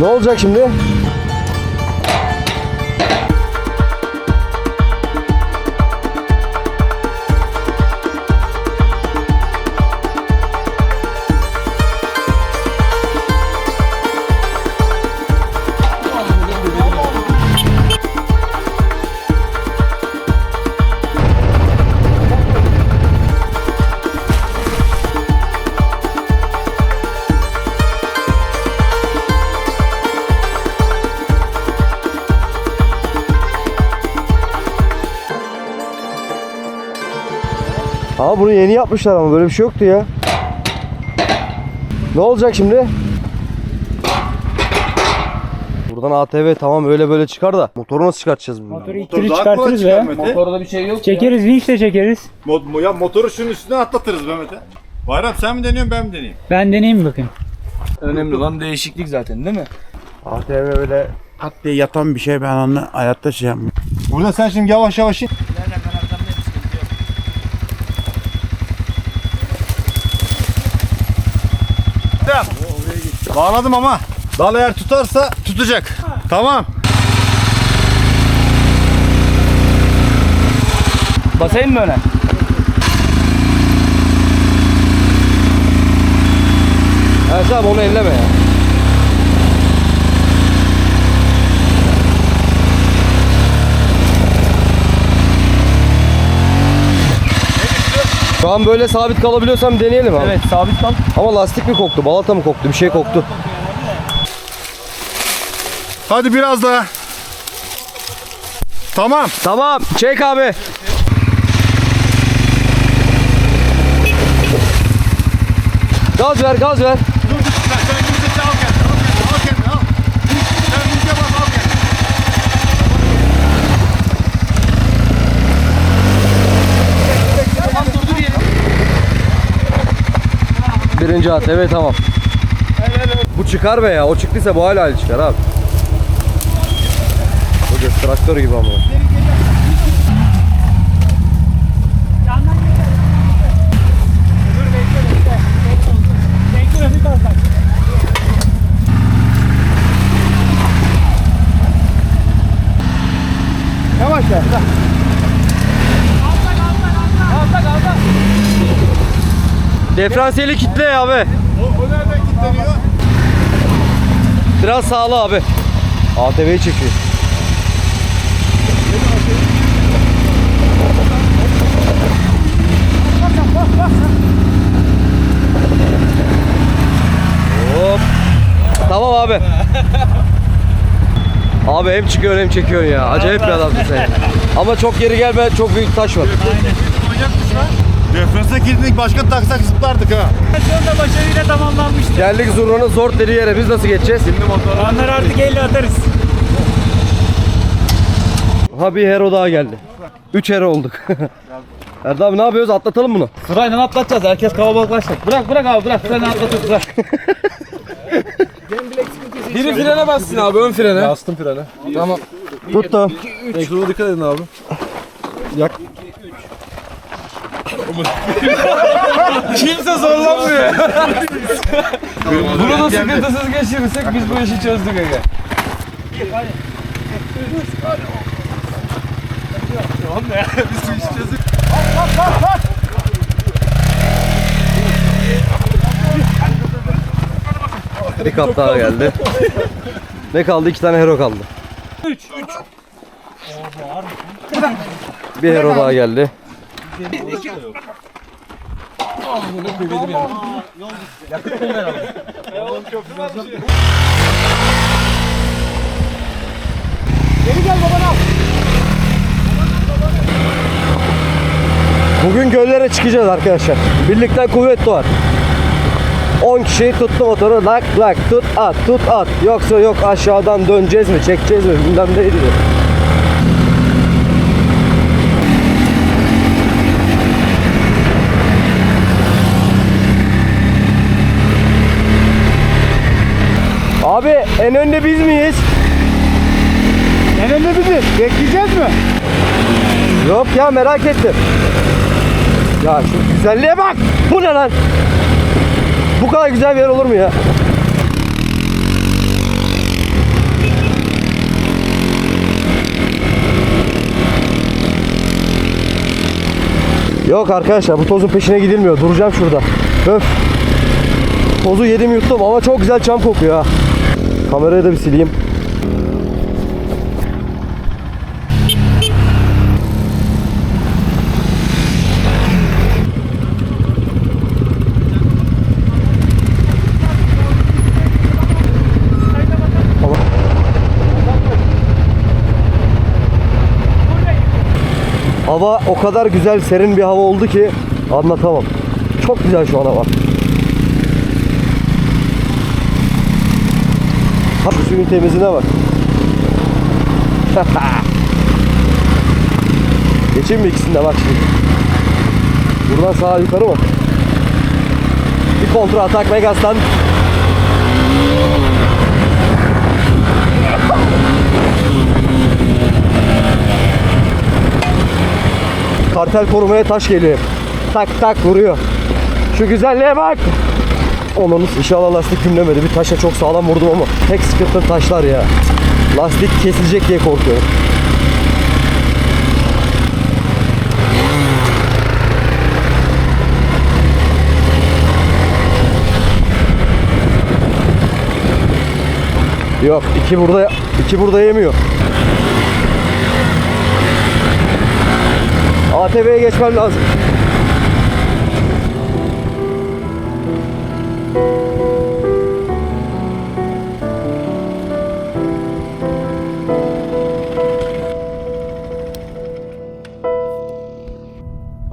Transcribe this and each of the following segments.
Ne olacak şimdi? Ama bunu yeni yapmışlar ama böyle bir şey yoktu ya. Ne olacak şimdi? Buradan ATV tamam öyle böyle çıkar da motoru nasıl çıkartacağız bunu? Motoru Motor ittiri daha çıkartırız kolay ya. çıkar Mete. Motorda bir şey yok ya. Çekeriz vinçle çekeriz. Mo- ya motoru şunun üstüne atlatırız be Mete. Bayram sen mi deniyorsun ben mi deneyeyim? Ben deneyeyim bakayım. Önemli olan değişiklik zaten değil mi? ATV öyle Pat diye yatan bir şey ben onu hayatta şey yapmam. Burada sen şimdi yavaş yavaş in. Bağladım ama dal eğer tutarsa tutacak. Tamam. Basayım mı öne? Evet abi onu elleme ya. Şu an böyle sabit kalabiliyorsam deneyelim abi. Evet sabit kal. Ama lastik mi koktu, balata mı koktu, bir şey koktu. Hadi biraz daha. Tamam. Tamam, çek abi. Gaz ver, gaz ver. Birinci at, evet tamam. Bu çıkar be ya, o çıktıysa bu hala çıkar abi. Hoca traktör gibi ama. Diferansiyeli kitle abi. O, o nereden kilitleniyor? Biraz sağlı abi. ATV'yi çekiyor. Hop. Tamam abi. Abi hem çıkıyor hem çekiyorsun ya. Acayip bir adamsın sen. Ama çok geri gelme, çok büyük taş var. Referansa kilitledik başka taksak zıplardık ha. Sonunda başarıyla tamamlanmıştır. Geldik zurnanın zor dediği yere. Biz nasıl geçeceğiz? Onları artık elle atarız. Ha bir hero daha geldi. Üç hero olduk. Erdem abi ne yapıyoruz? Atlatalım bunu. Sırayla atlatacağız. Herkes kalabalıklaşacak. Bırak bırak abi bırak. Sırayla atlatıyoruz bırak. Biri frene bassın abi ön frene. Bastım frene. Tamam. Tuttum. Ekrana dikkat edin abi. Kimse zorlanmıyor. Bunu da sıkıntısız geçirirsek biz bu işi çözdük aga. Bir kap daha geldi. ne kaldı? İki tane hero kaldı. Bir hero daha geldi. Bugün göllere çıkacağız arkadaşlar. Birlikten kuvvet doğar. 10 kişi tuttu motoru lak lak tut at tut at. Yoksa yok aşağıdan döneceğiz mi çekeceğiz mi bilmem neydi. Abi en önde biz miyiz? En önde biziz. Bekleyeceğiz mi? Yok ya merak ettim. Ya şu güzelliğe bak. Bu ne lan? Bu kadar güzel bir yer olur mu ya? Yok arkadaşlar bu tozun peşine gidilmiyor. Duracağım şurada. Öf. Tozu yedim yuttum ama çok güzel çam kokuyor ha. Kamerayı da bir sileyim. Hava o kadar güzel serin bir hava oldu ki anlatamam. Çok güzel şu an hava. Şu suyun temizliğine bak. Geçeyim mi ikisinde bak şimdi. Buradan sağa yukarı mı? Bir kontra atak Megas'tan. Kartel korumaya taş geliyor. Tak tak vuruyor. Şu güzelliğe bak. Onun inşallah lastik gümlemedi. Bir taşa çok sağlam vurdum ama tek sıkıntı taşlar ya. Lastik kesilecek diye korkuyorum. Yok iki burada iki burada yemiyor. ATV'ye geçmem lazım.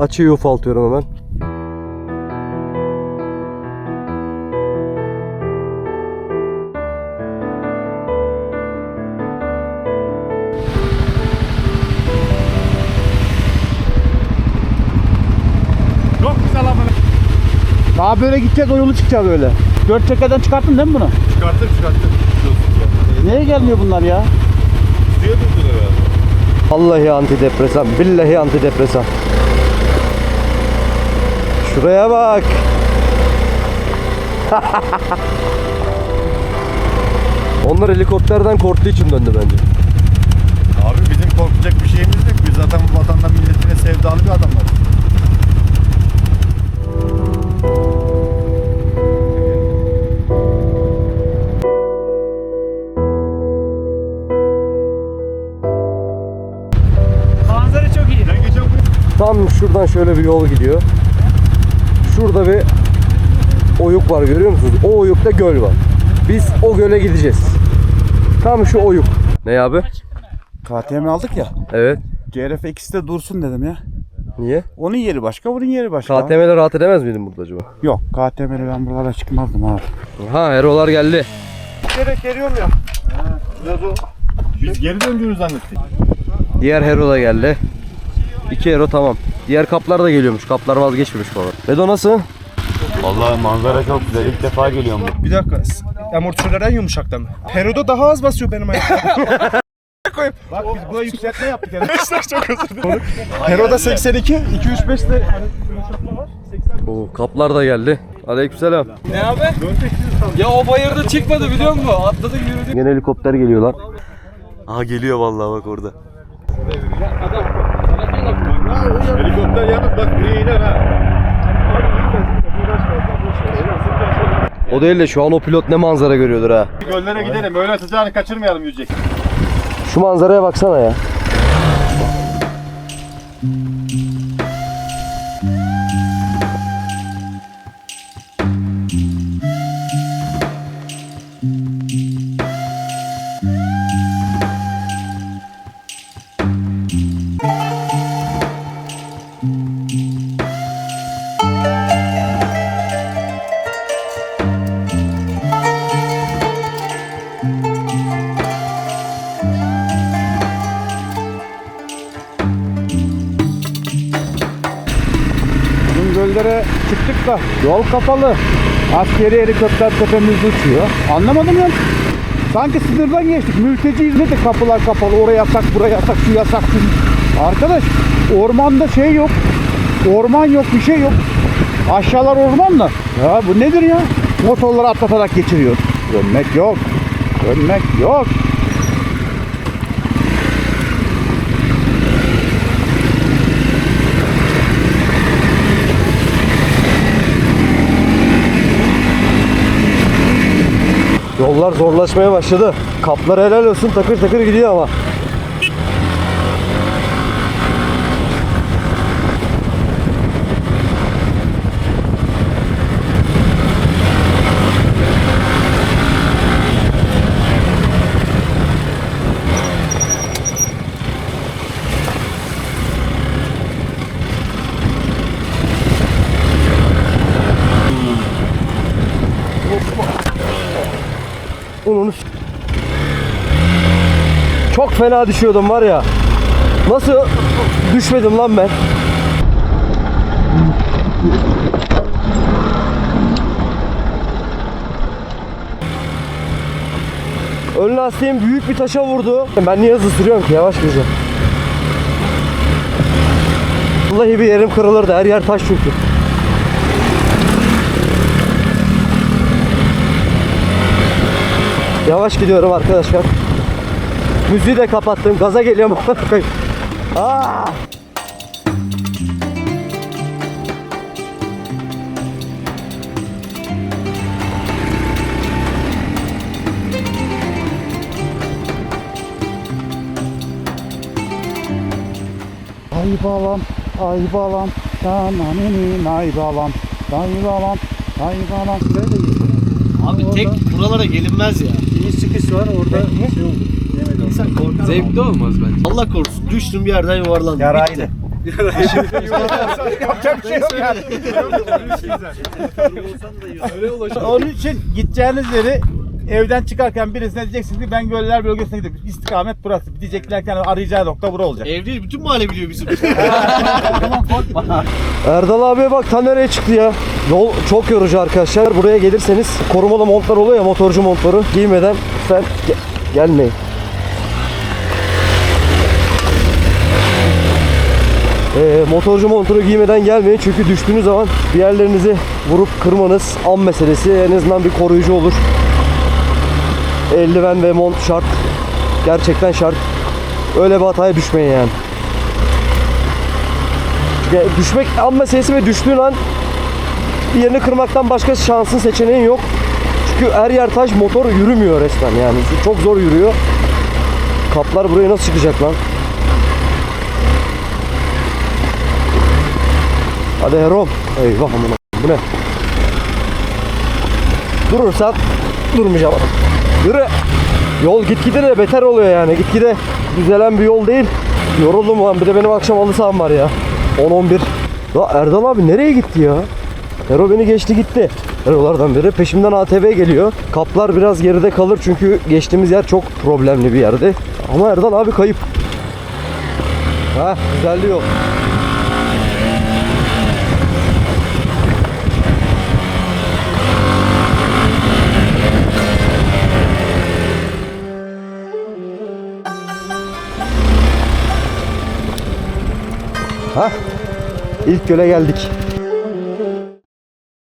Açıyı ufaltıyorum hemen. Çok güzel ama. Daha böyle gideceğiz o yolu çıkacağız öyle. Dört çekeden çıkarttın değil mi bunu? Çıkarttım çıkarttım. Nereye gelmiyor bunlar ya? Suya durdular herhalde. Vallahi antidepresan, billahi antidepresan. Şuraya bak. Onlar helikopterden korktuğu için döndü bence. Abi bizim korkacak bir şeyimiz yok. Biz zaten bu vatandan milletine sevdalı bir adamlar. Manzara çok iyi. Ben geçen bu Tam şuradan şöyle bir yol gidiyor. Şurada bir oyuk var görüyor musunuz? O oyukta göl var. Biz o göle gideceğiz. Tam şu oyuk. Ne abi? KTM aldık ya. Evet. CRF ikisi de dursun dedim ya. Niye? Onun yeri başka, bunun yeri başka. KTM'le rahat edemez miydin burada acaba? Yok, KTM'li ben buralara çıkmazdım abi. Ha Erolar geldi. Gerek geliyorum ya. biz geri döndüğünü zannettik. Diğer Hero da geldi. İki Hero tamam. Diğer kaplar da geliyormuş. Kaplar vazgeçmemiş falan. Bedo nasıl? Vallahi manzara çok güzel. İlk defa geliyorum. Bir dakika. Amortisörler en yumuşakta mı? Pero'da daha az basıyor benim ayaklarım. Bak biz buna yükseltme yaptık yani. çok özür dilerim. Pero'da 82, 235 de Oo, kaplar da geldi. Aleykümselam. Ne abi? Ya o bayırda çıkmadı biliyor musun? Atladık yürüdük. Yine helikopter geliyor lan. Aha geliyor vallahi bak orada. Helikopter yalnız bak buraya iner ha. O değil de şu an o pilot ne manzara görüyordur ha. Göllere gidelim. Öyle atacağını kaçırmayalım yüzecek. Şu manzaraya baksana ya. Çıktık da yol kapalı. Askeri helikopter tepemizde uçuyor. Anlamadım ya. Sanki sınırdan geçtik. Mülteciyiz ne de kapılar kapalı. Oraya yasak, buraya yasak, şu yasak. şu- Arkadaş ormanda şey yok. Orman yok, bir şey yok. Aşağılar orman da. Ya bu nedir ya? Motorları atlatarak geçiriyor. Dönmek yok. Dönmek yok. Yollar zorlaşmaya başladı. Kaplar helal olsun takır takır gidiyor ama. Onun çok fena düşüyordum var ya. Nasıl düşmedim lan ben? Ön lastiğim büyük bir taşa vurdu. Ben niye hızlı sürüyorum ki? Yavaş gideceğim. Vallahi bir yerim kırılırdı. Her yer taş çünkü. Yavaş gidiyorum arkadaşlar. Müziği de kapattım. Gaza geliyorum. Aa! Ay balam, ay balam, tananini ay balam, ay balam, ay balam. Abi tek buralara gelinmez ya. Zevkli olmaz bence. Allah korusun düştüm bir yerden yuvarlandım. Yaraydı. Onun için gideceğiniz yeri evden çıkarken birisine diyeceksiniz ki ben göller bölgesine gidiyorum. İstikamet burası. Diyecekler ki hani arayacağı nokta bura olacak. Ev değil bütün mahalle biliyor bizim. Erdal abiye bak ta nereye çıktı ya. Yol çok yorucu arkadaşlar. Buraya gelirseniz korumalı montlar oluyor ya motorcu montları. Giymeden sen ge- gelmeyin. Ee, motorcu montunu giymeden gelmeyin çünkü düştüğünüz zaman bir yerlerinizi vurup kırmanız an meselesi. En azından bir koruyucu olur. Eldiven ve mont şart. Gerçekten şart. Öyle bir hataya düşmeyin yani. Ya düşmek an meselesi ve düştüğün an yerini kırmaktan başka şansın seçeneğin yok. Çünkü her yer taş motor yürümüyor resmen yani. Çok zor yürüyor. Kaplar buraya nasıl çıkacak lan? Hadi Herom. Eyvah amına. Bu ne? Durursan durmayacağım. Yürü. Yol gitgide de beter oluyor yani. Gitgide düzelen bir yol değil. Yoruldum lan. Bir de benim akşam saham var ya. 10-11. Ya Erdal abi nereye gitti ya? Ero beni geçti gitti. Erolardan biri. Peşimden ATV geliyor. Kaplar biraz geride kalır çünkü geçtiğimiz yer çok problemli bir yerde. Ama Erdal abi kayıp. Ha güzelliği yok. Ha? İlk göle geldik.